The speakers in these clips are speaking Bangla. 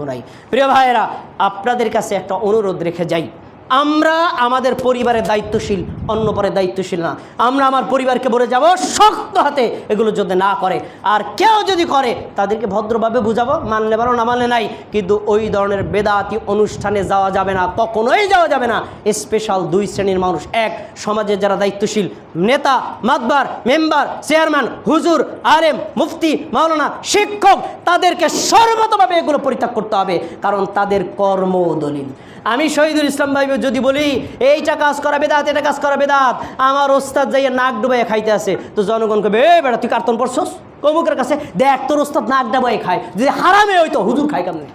নাই। প্রিয় ভাইয়েরা আপনাদের কাছে একটা অনুরোধ রেখে যাই। আমরা আমাদের পরিবারের দায়িত্বশীল, অন্য পরে দায়িত্বশীল না। আমরা আমার পরিবারকে বলে যাব, শক্ত হাতে এগুলো যদি না করে, আর কেউ যদি করে, তাদেরকে ভদ্রভাবে বুঝাবো, মানলে পারো না মানলে নাই। কিন্তু ওই ধরনের বেদাতি অনুষ্ঠানে যাওয়া যাবে না, কখনোই যাওয়া যাবে না। স্পেশাল দুই শ্রেণির মানুষ এক, সমাজের যারা দায়িত্বশীল, নেতা, মাতবার, মেম্বার, চেয়ারম্যান, হুজুর, আলেম, মুফতি, মাওলানা, শিক্ষক, তাদেরকে সর্বতভাবে এগুলো পরিত্যাগ করতে হবে, কারণ তাদের কর্ম দলিল আমি শহীদুল ইসলাম ভাই যদি বলি এইটা কাজ করা বেদাত, এটা কাজ করা বেদাত। আমার ওস্তাদ যাইয়া নাক ডুবাইয়া খাইতে আছে তো জনগণ কবে এ তুই কার্তন পড়ছস? কমুকের কাছে, দেখ, তোর ওস্তাদ নাক ডাবাই খায়। যদি হারামে হইতো, হুজুর খায় কেমনি?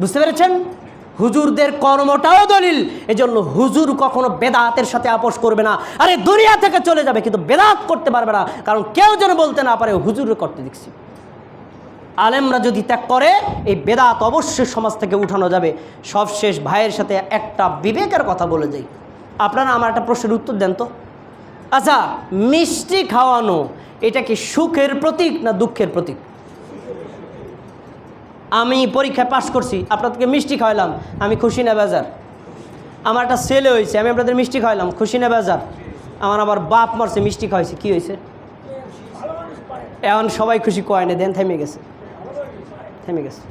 বুঝতে পেরেছেন? হুজুরদের কর্মটাও দলিল। এজন্য হুজুর কখনো বেদাতের সাথে আপোষ করবে না। আরে, দুনিয়া থেকে চলে যাবে, কিন্তু বেদাত করতে পারবে না। কারণ কেউ যেন বলতে না পারে, হুজুর করতে দেখছি আলেমরা যদি ত্যাগ করে, এই বেদাত অবশ্যই সমাজ থেকে উঠানো যাবে। সবশেষ ভাইয়ের সাথে একটা বিবেকের কথা বলে যাই। আপনারা আমার একটা প্রশ্নের উত্তর দেন তো। আচ্ছা মিষ্টি খাওয়ানো, এটা কি সুখের প্রতীক না দুঃখের প্রতীক? আমি পরীক্ষায় পাশ করছি, আপনাদেরকে মিষ্টি খাওয়ালাম আমি খুশি না বেজার। আমার একটা ছেলে হয়েছে, আমি আপনাদের মিষ্টি খাওয়ালাম খুশি না বেজার। আমার আবার বাপ মারছে, মিষ্টি খাওয়াইছে, কি হয়েছে? এখন সবাই খুশি কয় না, দেন থেমে গেছে। থেমে গেছে।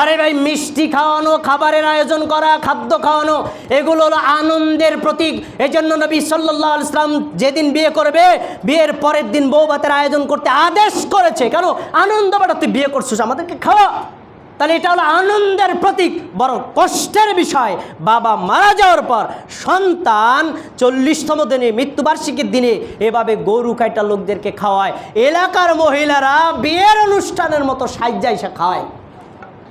আরে ভাই, মিষ্টি খাওয়ানো, খাবারের আয়োজন করা, খাদ্য খাওয়ানো, এগুলো হলো আনন্দের প্রতীক। এই জন্য নবী সাল্লাহ ইসলাম যেদিন বিয়ে করবে, বিয়ের পরের দিন বউ ভাতের আয়োজন করতে আদেশ করেছে। কেন? আনন্দ বাড়াতে বিয়ে করছিস, আমাদেরকে খাওয়া। তাহলে এটা হলো আনন্দের প্রতীক বড় কষ্টের বিষয়। বাবা মারা যাওয়ার পর সন্তান চল্লিশতম দিনে মৃত্যুবার্ষিকীর দিনে এভাবে গরু কাইটা লোকদেরকে খাওয়ায়। এলাকার মহিলারা বিয়ের অনুষ্ঠানের মতো সাজ্জা এসে খাওয়ায়।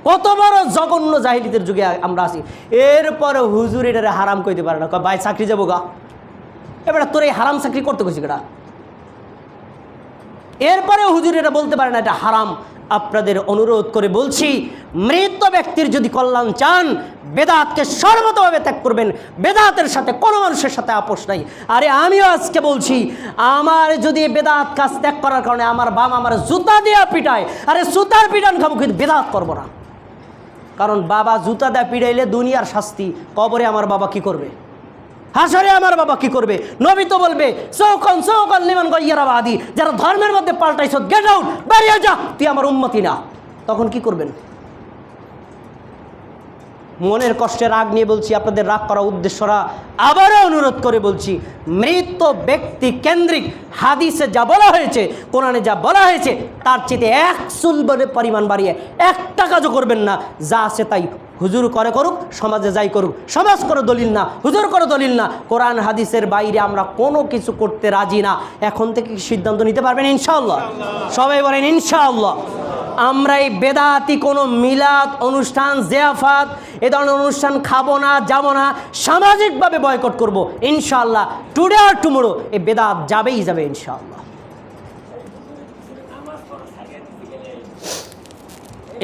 কত বড় জঘন্য জাহিলিদের যুগে আমরা আছি। এরপরে হুজুর এটারে হারাম কইতে পারে না। ভাই, চাকরি যাব গা। এবার তোর এই হারাম চাকরি করতে গেছি কেটা এরপরে হুজুর এটা বলতে পারে না, এটা হারাম। আপনাদের অনুরোধ করে বলছি, মৃত ব্যক্তির যদি কল্যাণ চান, বেদাতকে সর্বতভাবে ত্যাগ করবেন। বেদাতের সাথে কোনো মানুষের সাথে আপোষ নাই। আরে আমিও আজকে বলছি, আমার যদি বেদাত কাজ ত্যাগ করার কারণে আমার বাবা আমার জুতা দেওয়া পিটায়, আরে জুতার পিটান খাব কিন্তু বেদাত করব না। কারণ বাবা জুতা দেয়া পিড়াইলে দুনিয়ার শাস্তি, কবরে আমার বাবা কি করবে? হাসরে আমার বাবা কি করবে? নবী তো বলবে চৌকন চৌকন লিমান গইয়ারাবাদি, যারা ধর্মের মধ্যে পাল্টাইছ গেট আউট বেরিয়ে যা, তুই আমার উন্মতি না। তখন কি করবেন? মনের কষ্টে রাগ নিয়ে বলছি, আপনাদের রাগ করা উদ্দেশ্যরা আবারও অনুরোধ করে বলছি, মৃত ব্যক্তি কেন্দ্রিক হাদিসে যা বলা হয়েছে, কোরআনে যা বলা হয়েছে, তার চেয়ে এক বলে পরিমাণ বাড়িয়ে একটা কাজও করবেন না, যা আছে তাই হুজুর করে করুক, সমাজে যাই করুক। সমাজ করে দলিল না, হুজুর করে দলিল না। কোরআন, হাদিসের বাইরে আমরা কোনো কিছু করতে রাজি না। এখন থেকে সিদ্ধান্ত নিতে পারবেন? ইনশাআল্লাহ। সবাই বলেন, ইনশাআল্লাহ। আমরা এই বেদাতি কোনো মিলাদ, অনুষ্ঠান, জেয়াফাত, এ ধরনের অনুষ্ঠান খাব না, যাব না, সামাজিকভাবে বয়কট করব। ইনশাআল্লাহ টুডে আর টুমোরো এই বেদাত যাবেই যাবে, ইনশাআল্লাহ।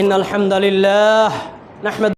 ইন আলহামদুলিল্লাহ